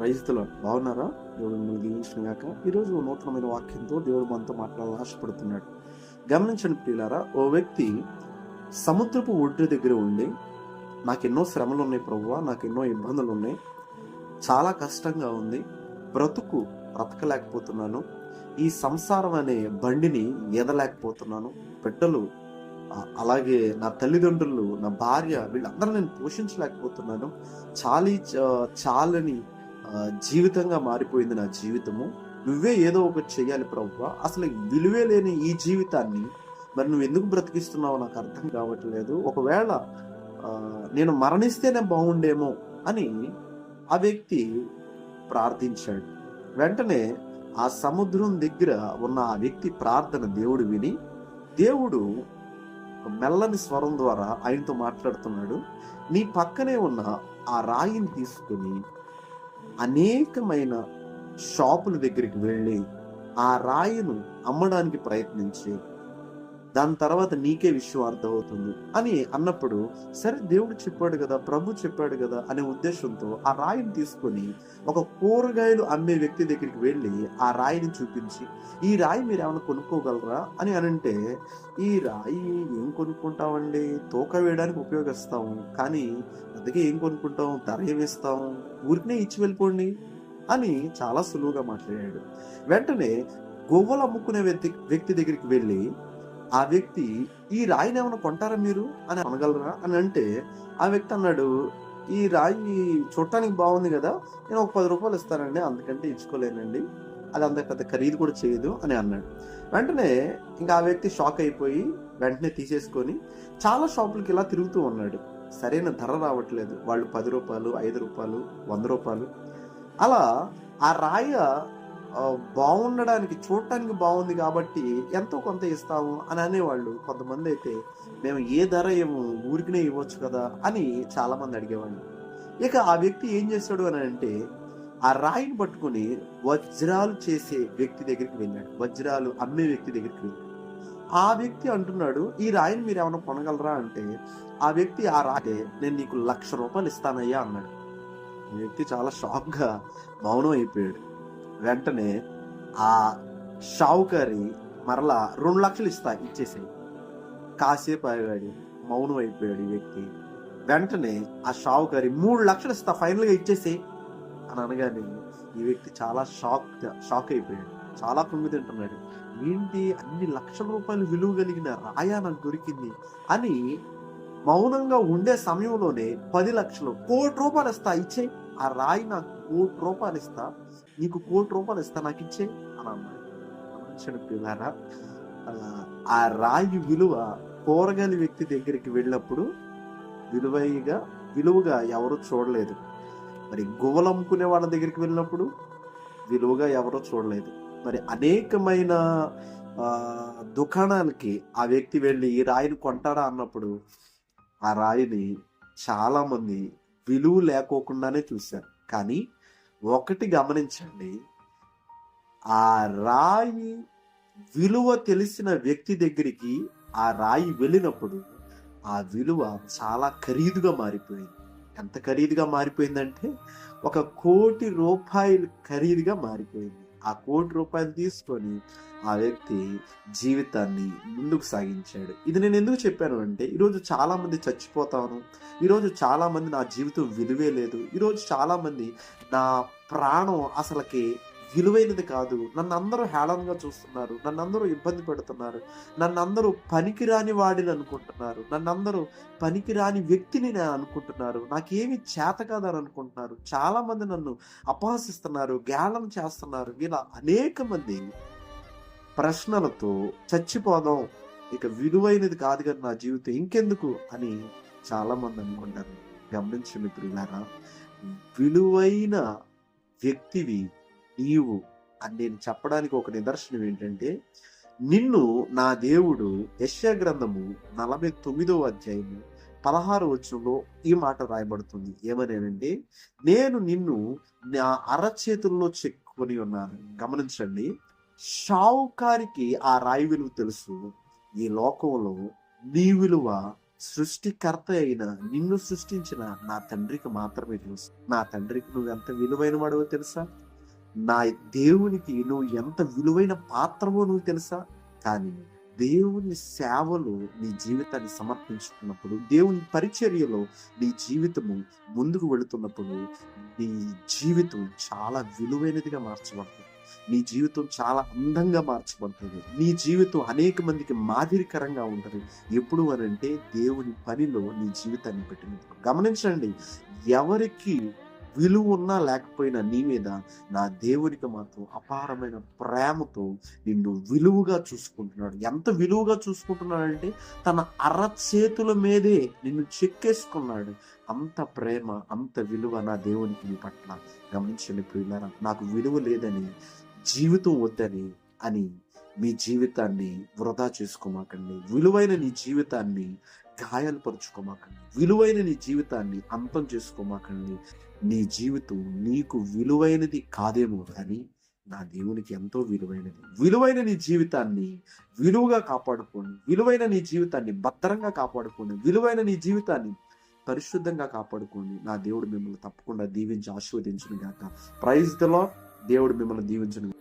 రైతుల బాగున్నారా? దేవుడు మిమ్మల్ని దీవించిన గాక ఈరోజు నూతనమైన వాక్యంతో దేవుడు మనతో మాట్లాడాలని ఆశపడుతున్నాడు. గమనించండి ప్రియులారా ఓ వ్యక్తి సముద్రపు ఒడ్డు దగ్గర ఉండి నాకు ఎన్నో శ్రమలు ఉన్నాయి ప్రభువా నాకు ఎన్నో ఇబ్బందులు ఉన్నాయి చాలా కష్టంగా ఉంది. బ్రతుకు బ్రతకలేకపోతున్నాను. ఈ సంసారం అనే బండిని ఈదలేకపోతున్నాను బిడ్డలు అలాగే నా తల్లిదండ్రులు నా భార్య వీళ్ళందరూ నేను పోషించలేకపోతున్నాను. చాలి చాలని జీవితంగా మారిపోయింది నా జీవితము. నువ్వే ఏదో ఒకటి చేయాలి ప్రభు అసలు విలువే లేని ఈ జీవితాన్ని మరి నువ్వు ఎందుకు బ్రతికిస్తున్నావో నాకు అర్థం కావట్లేదు. ఒకవేళ నేను మరణిస్తేనే బాగుండేమో అని ఆ వ్యక్తి ప్రార్థించాడు. వెంటనే ఆ సముద్రం దగ్గర ఉన్న ఆ వ్యక్తి ప్రార్థన దేవుడు విని దేవుడు మెల్లని స్వరం ద్వారా ఆయనతో మాట్లాడుతున్నాడు. నీ పక్కనే ఉన్న ఆ రాయిని తీసుకుని అనేకమైన షాపుల దగ్గరికి వెళ్ళి ఆ రాయిను అమ్మడానికి ప్రయత్నించి దాని తర్వాత నీకే విషయం అర్థమవుతుంది అని అన్నప్పుడు సరే దేవుడు చెప్పాడు కదా ప్రభు చెప్పాడు కదా అనే ఉద్దేశంతో ఆ రాయిని తీసుకొని ఒక కూరగాయలు అమ్మే వ్యక్తి దగ్గరికి వెళ్ళి ఆ రాయిని చూపించి ఈ రాయి మీరు ఏమైనా కొనుక్కోగలరా? అని అనంటే ఈ రాయి ఏం కొనుక్కుంటామండి? తోక వేయడానికి ఉపయోగిస్తాము కానీ అందుకే ఏం కొనుక్కుంటాం? ధర ఏమిస్తాం ఊరికనే ఇచ్చి వెళ్ళిపోండి అని చాలా సులువుగా మాట్లాడాడు. వెంటనే గొవ్వలు అమ్ముకునే వ్యక్తి వ్యక్తి దగ్గరికి వెళ్ళి ఆ వ్యక్తి ఈ రాయిని ఏమైనా కొంటారా మీరు? అని అనగలరా? అని అంటే ఆ వ్యక్తి అన్నాడు ఈ రాయి చూడటానికి బాగుంది కదా నేను ఒక పది రూపాయలు ఇస్తానండి అందుకంటే ఇచ్చుకోలేనండి అది అంత పెద్ద ఖరీదు కూడా చేయదు అని అన్నాడు. వెంటనే ఇంకా ఆ వ్యక్తి షాక్ అయిపోయి వెంటనే తీసేసుకొని చాలా షాపులకి ఇలా తిరుగుతూ ఉన్నాడు. సరైన ధర రావట్లేదు. వాళ్ళు పది రూపాయలు ఐదు రూపాయలు వంద రూపాయలు. అలా ఆ రాయ బాగుండడానికి చూడటానికి బాగుంది కాబట్టి ఎంతో కొంత ఇస్తాము అని అనేవాళ్ళు కొంతమంది అయితే మేము ఏ ధర ఏమో ఊరికినే ఇవ్వచ్చు కదా అని చాలా మంది అడిగేవాళ్ళు. ఇక ఆ వ్యక్తి ఏం చేస్తాడు అని అంటే ఆ రాయిని పట్టుకుని వజ్రాలు చేసే వ్యక్తి దగ్గరికి వెళ్ళాడు. వజ్రాలు అమ్మే వ్యక్తి దగ్గరికి వెళ్ళాడు. ఆ వ్యక్తి అంటున్నాడు ఈ రాయిని మీరు ఏమైనా కొనగలరా? అంటే ఆ వ్యక్తి ఆ రాయి నేను నీకు లక్ష రూపాయలు ఇస్తానయ్యా అన్నాడు. ఈ వ్యక్తి చాలా షాక్గా మౌనం అయిపోయాడు. వెంటనే ఆ షావుకారి మరలా రెండు లక్షలు ఇస్తా ఇచ్చేసాయి. కాసేపు ఆగాడు మౌనం అయిపోయాడు ఈ వ్యక్తి. వెంటనే ఆ షావుకారి మూడు లక్షలు ఇస్తా ఫైనల్గా ఇచ్చేసేయ్ అని అనగానే ఈ వ్యక్తి చాలా షాక్ షాక్ అయిపోయాడు. చాలా పొంగి తింటున్నాడు. ఏంటి అన్ని లక్షల రూపాయలు విలువ కలిగిన రాయా నాకు దొరికింది అని మౌనంగా ఉండే సమయంలోనే పది లక్షలు కోటి రూపాయలు ఇస్తా ఇచ్చేయి. ఆ రాయి నాకు కోటి రూపాయలు ఇస్తా నీకు కోటి రూపాయలు ఇస్తా నాకు ఇచ్చే అని అన్నాడు. గమనించండి పిల్లారా ఆ, రాయి విలువ కూరగాయల వ్యక్తి దగ్గరికి వెళ్ళినప్పుడు విలువైగా విలువగా ఎవరు చూడలేదు. మరి గువ్వలు అమ్ముకునే వాళ్ళ దగ్గరికి వెళ్ళినప్పుడు విలువగా ఎవరో చూడలేదు. మరి అనేకమైన దుకాణాలకి ఆ వ్యక్తి వెళ్ళి ఈ రాయిని కొంటాడా అన్నప్పుడు ఆ రాయిని చాలామంది విలువ లేకోకుండానే చూశారు కానీ ఒకటి గమనించండి ఆ రాయి విలువ తెలిసిన వ్యక్తి దగ్గరికి ఆ రాయి వెళ్ళినప్పుడు ఆ విలువ చాలా ఖరీదుగా మారిపోయింది. ఎంత ఖరీదుగా మారిపోయిందంటే ఒక కోటి రూపాయలు ఖరీదుగా మారిపోయింది. ఆ కోటి రూపాయలు తీసుకొని ఆ వ్యక్తి జీవితాన్ని ముందుకు సాగించాడు. ఇది నేను ఎందుకు చెప్పాను అంటే ఈరోజు చాలామంది చచ్చిపోతాను ఈరోజు చాలామంది నా జీవితం విలువే లేదు ఈరోజు చాలామంది నా ప్రాణం అసలుకి విలువైనది కాదు. నన్ను అందరూ హేళనగా చూస్తున్నారు. నన్ను అందరూ ఇబ్బంది పెడుతున్నారు. నన్ను అందరూ పనికిరాని వాడిని అనుకుంటున్నారు. నన్ను అందరూ పనికిరాని వ్యక్తిని నేను అనుకుంటున్నారు. నాకేమి చేత కాదని అనుకుంటున్నారు. చాలామంది నన్ను అపహసిస్తున్నారు గేళన చేస్తున్నారు. ఇలా అనేక మంది ప్రశ్నలతో చచ్చిపోదాం. ఇక విలువైనది కాదు కదా నా జీవితం. ఇంకెందుకు అని చాలామంది అనుకుంటారు. గమనించండి ప్రియులారా విలువైన వ్యక్తివి నీవు అని నేను చెప్పడానికి ఒక నిదర్శనం ఏంటంటే నిన్ను నా దేవుడు యశ్యా గ్రంథము నలభై తొమ్మిదో అధ్యాయము పదహారు వచనంలో ఈ మాట రాయబడుతుంది. ఏమనేనంటే నేను నిన్ను నా అరచేతుల్లో చెక్కుని ఉన్నాను. గమనించండి షావుకారికి ఆ రాయి విలువ తెలుసు. ఈ లోకంలో నీ విలువ సృష్టికర్త అయిన నిన్ను సృష్టించిన నా తండ్రికి మాత్రమే తెలుసు. నా తండ్రికి నువ్వు ఎంత విలువైన వాడవో తెలుసా? నా దేవునికి నువ్వు ఎంత విలువైన పాత్రవో నువ్వు తెలుసా? కానీ దేవుని సేవలో నీ జీవితాన్ని సమర్పించుకున్నప్పుడు దేవుని పరిచర్యలో నీ జీవితము ముందుకు వెళుతున్నప్పుడు నీ జీవితం చాలా విలువైనదిగా మార్చబడుతుంది. నీ జీవితం చాలా అందంగా మార్చబడుతుంది. నీ జీవితం అనేక మందికి మాదిరికరంగా ఉంటుంది. ఎప్పుడు అని అంటే దేవుని పనిలో నీ జీవితాన్ని పెట్టినందుకు గమనించండి ఎవరికి విలువ ఉన్నా లేకపోయినా నీ మీద నా దేవుడికి మాత్రం అపారమైన ప్రేమతో నిన్ను విలువగా చూసుకుంటున్నాడు. ఎంత విలువగా చూసుకుంటున్నాడంటే తన అర చేతుల మీదే నిన్ను చెక్కేసుకున్నాడు. అంత ప్రేమ అంత విలువ నా దేవునికి నీ పట్ల. గమనించండి ప్రియులారా నాకు విలువ లేదని జీవితం వద్దని అని మీ జీవితాన్ని వృధా చేసుకోమాకండి. విలువైన నీ జీవితాన్ని గాయాలుపరుచుకోమాకండి విలువైన నీ జీవితాన్ని అంతం చేసుకోమాకండి. నీ జీవితం నీకు విలువైనది కాదేమో కానీ నా దేవునికి ఎంతో విలువైనది. విలువైన నీ జీవితాన్ని విలువగా కాపాడుకోండి. విలువైన నీ జీవితాన్ని భద్రంగా కాపాడుకోండి. విలువైన నీ జీవితాన్ని పరిశుద్ధంగా కాపాడుకోండి. నా దేవుడు మిమ్మల్ని తప్పకుండా దీవించి ఆశీర్వదించును గాక. ప్రైజ్ దలో దేవుడు మిమ్మల్ని దీవించును